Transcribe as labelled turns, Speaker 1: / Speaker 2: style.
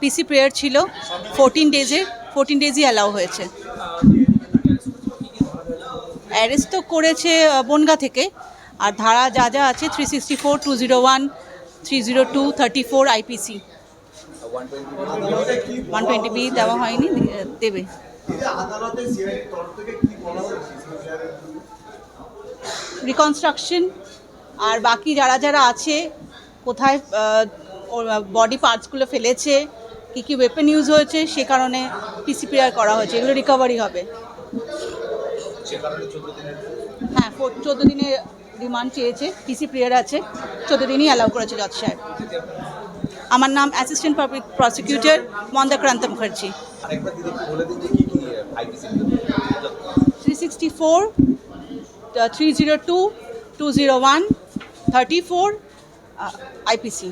Speaker 1: পিসি prayer ছিল fourteen ডেজের fourteen ডেজই অ্যালাউ হয়েছে। অ্যারেস্ট তো করেছে বনগা থেকে। আর ধারা যা যা আছে three sixty four two zero one three zero two thirty four IPC one twenty B দেওয়া হয়নি দেবে। রিকনস্ট্রাকশন আর বাকি যারা যারা আছে, কোথায় বডি পার্টসগুলো ফেলেছে কী কী ওয়েপেন ইউজ হয়েছে সে কারণে পিসিপিআর করা হয়েছে এগুলো রিকভারি হবে। হ্যাঁ চোদ্দ দিনের রিমান্ড চেয়েছে পিসি প্রেয়ার আছে চোদ্দ দিনই অ্যালাউ করেছে জজ সাহেব। আমার নাম assistant public prosecutor Mandakranta Mukherjee three sixty four three zero two two zero one thirty four IPC.